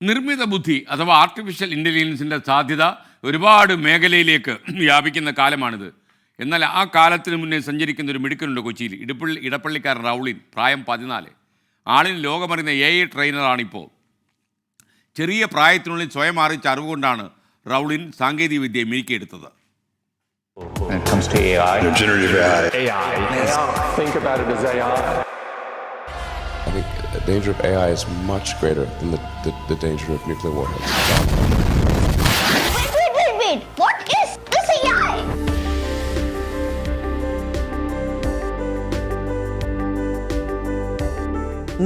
നിർമ്മിത ബുദ്ധി അഥവാ ആർട്ടിഫിഷ്യൽ ഇന്റലിജൻസിന്റെ സാധ്യത ഒരുപാട് മേഖലയിലേക്ക് വ്യാപിക്കുന്ന കാലമാണിത് എന്നാൽ ആ കാലത്തിന് മുന്നേ സഞ്ചരിക്കുന്ന ഒരു മിടുക്കനുണ്ട് കൊച്ചിയിൽ ഇടപ്പള്ളി ഇടപ്പള്ളിക്കാരൻ റൗളിൻ പ്രായം പതിനാല് ആളിന് ലോകമറിയുന്ന എ ഐ ട്രെയിനറാണിപ്പോൾ ചെറിയ പ്രായത്തിനുള്ളിൽ സ്വയം അറിയിച്ച അറിവുകൊണ്ടാണ് റൗളിൻ സാങ്കേതികവിദ്യ മിനുക്കിയെടുത്തത് when it comes to AI. generative AI. AI. Think about it as AI. I think the danger of AI is much greater than the, the, the danger of nuclear warheads. Wait, wait, wait, wait. What is this AI?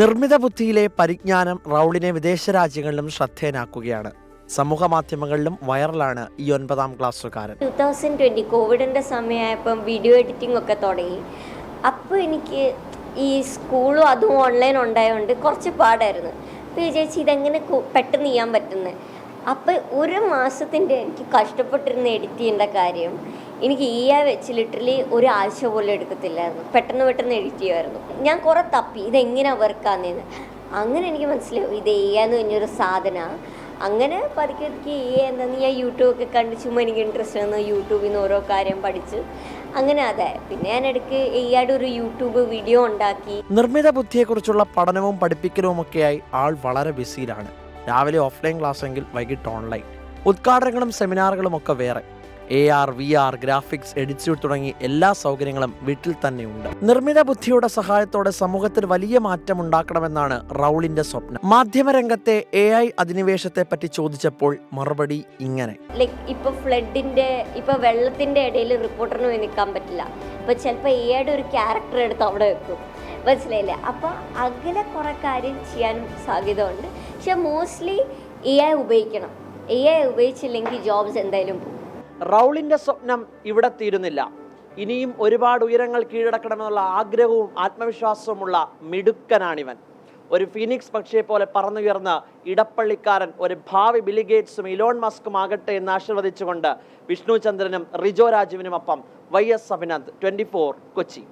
നിർമ്മിത ബുദ്ധിയിലെ പരിജ്ഞാനം റൗളിനെ വിദേശ രാജ്യങ്ങളിലും ശ്രദ്ധേയനാക്കുകയാണ് സമൂഹ മാധ്യമങ്ങളിലും വൈറലാണ് ഈ ഒൻപതാം ക്ലാസ്സുകാരൻ two thousand twenty കോവിഡിന്റെ സമയമായപ്പം video editing ഒക്കെ തുടങ്ങി അപ്പോൾ എനിക്ക് ഈ സ്കൂളും അതും ഓൺലൈൻ ഉണ്ടായതുകൊണ്ട് കുറച്ച് പാടായിരുന്നു. അപ്പോൾ വിചാരിച്ചു ഇതെങ്ങനെ പെട്ടെന്ന് ചെയ്യാൻ പറ്റുന്നത് അപ്പോൾ ഒരു മാസത്തിന്റെ എനിക്ക് കഷ്ടപ്പെട്ടിരുന്ന എഡിറ്റ് ചെയ്യേണ്ട കാര്യം എനിക്ക് ഈ ആ വെച്ച് ലിറ്ററലി ഒരു ആഴ്ച പോലും എടുക്കത്തില്ലായിരുന്നു. പെട്ടെന്ന് പെട്ടെന്ന് എഡിറ്റ് ചെയ്യുമായിരുന്നു ഞാൻ കുറേ തപ്പി ഇതെങ്ങനെയാണ് വർക്കാന്നേന്ന് അങ്ങനെ എനിക്ക് മനസ്സിലാവും ഇത് ചെയ്യാന്ന് പറഞ്ഞൊരു സാധനമാണ് അങ്ങനെ പതുക്കെ പതുക്കെ എന്താ ഞാൻ യൂട്യൂബൊക്കെ കണ്ട് ചുമ്മാ എനിക്ക് ഇൻട്രസ്റ്റ് വന്നു യൂട്യൂബിൽ നിന്ന് ഓരോ കാര്യം പഠിച്ചു. അങ്ങനെ അതെ. പിന്നെ ഞാൻ ഇടയ്ക്ക് ഈയാടെ ഒരു യൂട്യൂബ് വീഡിയോ ഉണ്ടാക്കി. നിർമ്മിത ബുദ്ധിയെക്കുറിച്ചുള്ള പഠനവും പഠിപ്പിക്കലും ഒക്കെയായി ആൾ വളരെ ബിസിയിലാണ് രാവിലെ ഓഫ്ലൈൻ ക്ലാസ് എങ്കിൽ വൈകിട്ട് ഓൺലൈൻ ഉദ്ഘാടനങ്ങളും സെമിനാറുകളും ഒക്കെ വേറെ. A R V R graphics എഡിറ്റ്യൂട്ട് തുടങ്ങി എല്ലാ സൗകര്യങ്ങളും വീട്ടിൽ തന്നെയുണ്ട്. നിർമ്മിത ബുദ്ധിയുടെ സഹായത്തോടെ സമൂഹത്തിൽ വലിയ മാറ്റം ഉണ്ടാക്കണമെന്നാണ് റൗളിന്റെ സ്വപ്നം. മാധ്യമരംഗത്തെ എ ഐ അധിനിവേശത്തെ പറ്റി ചോദിച്ചപ്പോൾ മറുപടി ഇങ്ങനെ. ലൈക്ക് ഫ്ലഡിന്റെ ഇപ്പൊ വെള്ളത്തിന്റെ ഇടയിൽ റിപ്പോർട്ടറിന് പോയി നിൽക്കാൻ പറ്റില്ല. അപ്പോൾ ചിലപ്പോൾ ഐയുടെ ഒരു ക്യാരക്ടർ എടുത്ത് അവിടെ വെക്കും. മനസ്സിലായില്ലേ? അപ്പോൾ അങ്ങനെ കുറേ കാര്യം സാധ്യത ഉണ്ട് പക്ഷെ മോസ്റ്റ്ലി എ ഐ ഉപയോഗിക്കണം. എ ഐ ഉപയോഗിച്ചില്ലെങ്കിൽ ജോബ്സ് എന്തായാലും പോകും. റൗളിന്റെ സ്വപ്നം ഇവിടെ തീരുന്നില്ല. ഇനിയും ഒരുപാട് ഉയരങ്ങൾ കീഴടക്കണമെന്നുള്ള ആഗ്രഹവും ആത്മവിശ്വാസവുമുള്ള മിടുക്കനാണിവൻ. ഒരു ഫീനിക്സ് പക്ഷിയെ പോലെ പറന്നുയർന്ന ഇടപ്പള്ളിക്കാരൻ ഒരു ഭാവി ബിലിഗേറ്റ്സും ഇലോൺ മസ്കും ആകട്ടെ എന്ന് ആശീർവദിച്ചുകൊണ്ട് വിഷ്ണു ചന്ദ്രനും Rijo രാജുവിനുമൊപ്പം Y S Abhinand twenty Kochi.